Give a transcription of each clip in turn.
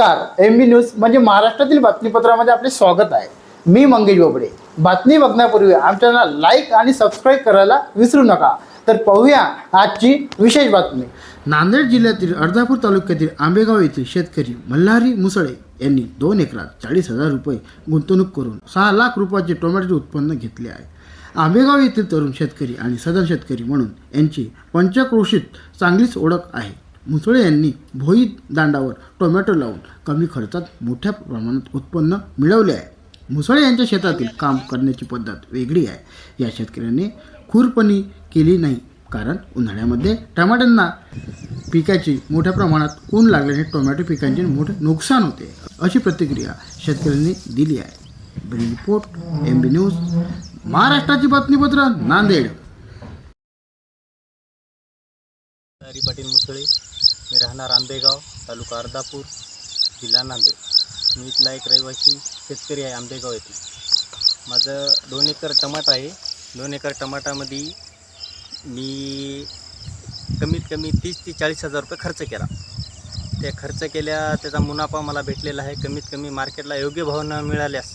नमस्कार. एम बी न्यूज म्हणजे महाराष्ट्रातील बातमीपत्रामध्ये आपले स्वागत आहे. मी मंगेश बोबडे. बातमी बघण्यापूर्वी आमच्या लाईक आणि सबस्क्राईब करायला विसरू नका. तर पाहूया आजची विशेष बातमी. नांदेड जिल्ह्यातील अर्धापूर तालुक्यातील आंबेगाव येथील शेतकरी मल्हारी मुसळे यांनी दोन एकरात चाळीस हजार रुपये गुंतवणूक करून सहा लाख रुपयाचे टोमॅटोचे उत्पन्न घेतले आहे. आंबेगाव येथील तरुण शेतकरी आणि सदन शेतकरी म्हणून यांची पंचक्रोशीत चांगलीच ओळख आहे. मुसळे यांनी भोई दांडावर टोमॅटो लावून कमी खर्चात मोठ्या प्रमाणात उत्पन्न मिळवले आहे. मुसळे यांच्या शेतातील काम करण्याची पद्धत वेगळी आहे. या शेतकऱ्यांनी खूरपणी केली नाही कारण उन्हाळ्यामध्ये टमाट्यांना पिकाची मोठ्या प्रमाणात ऊन लागल्याने टोमॅटो पिकांचे मोठे नुकसान होते अशी प्रतिक्रिया शेतकऱ्यांनी दिली आहे. रिपोर्ट एम बी न्यूज महाराष्ट्राची बातमीपत्र नांदेड. हरी पाटील मुसळे. मी राहणार आंबेगाव तालुका अर्धापूर जिल्हा नांदेड. मी इथला एक रहिवासी शेतकरी आहे आंबेगाव येथे माझं दोन एकर टमाटा आहे. दोन एकर टमाटामध्ये मी कमीत कमी तीस ते चाळीस हजार रुपये खर्च केला. त्या खर्च केल्या त्याचा मुनाफा मला भेटलेला आहे. कमीत कमी मार्केटला योग्य भाव न मिळाल्यास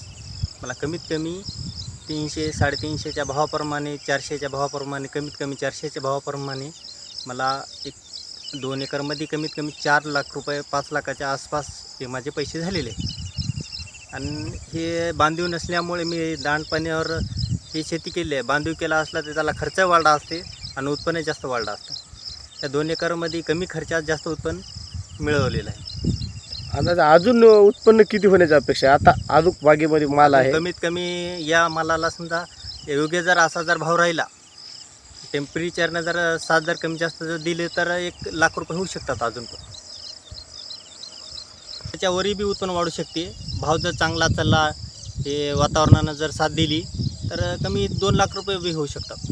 मला कमीत कमी तीनशे साडेतीनशेच्या भावाप्रमाणे चारशेच्या भावाप्रमाणे कमीत कमी चारशेच्या भावाप्रमाणे मला एक दोन एकरमध्ये कमीत कमी चार लाख रुपये पाच लाखाच्या आसपास हे माझे पैसे झालेले. आणि हे बांधीव नसल्यामुळे मी दांडपाण्यावर ही शेती केली आहे. बांधीव केला असला तर त्याला खर्च वाढला असते आणि उत्पन्न जास्त वाढलं असतं. त्या दोन एकरमध्ये कमी खर्चात जास्त उत्पन्न मिळवलेलं आहे. अंदाजे अजून उत्पन्न किती होण्याची अपेक्षा आता अजून बागेमध्ये माल आहे. कमीत कमी या मालाला समजा योग्य जर असा जर भाव राहिला टेम्परेचरनं जर सात जर कमी जास्त जर दिले तर एक लाख रुपये होऊ शकतात अजून पण. त्याच्यावरही बी उत्पन्न वाढू शकते. भाव जर चांगला चालला हे वातावरणानं जर साथ दिली तर कमी दोन लाख रुपये बी होऊ शकतात.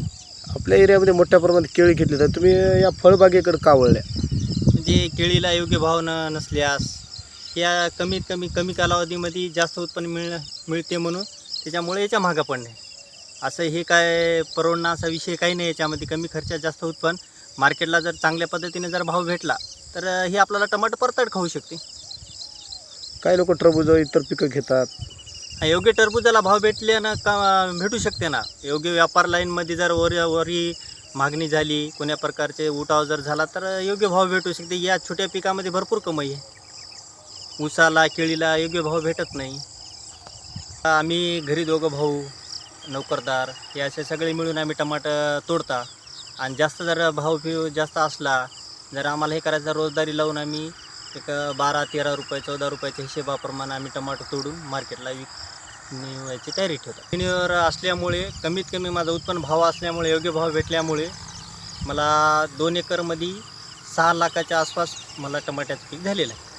आपल्या एरियामध्ये मोठ्या प्रमाणात केळी घेतली तर तुम्ही या फळबागेकडे का वळल्या? म्हणजे केळीला योग्य भाव न नसल्यास या कमीत कमी कमी कालावधीमध्ये जास्त उत्पन्न मिळ मिळते म्हणून त्याच्यामुळे याच्या मागं पडणे. असं हे काय परवडणं असा विषय काही नाही याच्यामध्ये. कमी खर्चात जास्त उत्पन्न मार्केटला जर चांगल्या पद्धतीने जर भाव भेटला तर हे आपल्याला टमाटर परतड खाऊ शकते. काही लोक टरबूज इतर पिकं घेतात. योग्य टरबुजाला भाव भेटले ना का भेटू शकते ना. योग्य व्यापार लाईनमध्ये जर वर वरी मागणी झाली कोण्या प्रकारचे उठाव जर झाला तर योग्य भाव भेटू शकते. या छोट्या पिकामध्ये भरपूर कमाई आहे. ऊसाला केळीला योग्य भाव भेटत नाही. आम्ही घरी दोघं भाऊ नोकरदार हे असे सगळे मिळून आम्ही टमाटर तोडता. आणि जास्त जर भाव बिव जास्त असला जर आम्हाला हे करायचं रोजदारी लावून आम्ही एक बारा तेरा रुपये चौदा रुपयाच्या हिशेबाप्रमाणे आम्ही टमाटर तोडून मार्केटला विक निवायची तयारी ठेवतो. जमिनीवर असल्यामुळे कमीत कमी माझा उत्पन्न भाव असल्यामुळे योग्य भाव भेटल्यामुळे मला दोन एकरमध्ये सहा लाखाच्या आसपास मला टमाट्याचं पीक झालेलं आहे.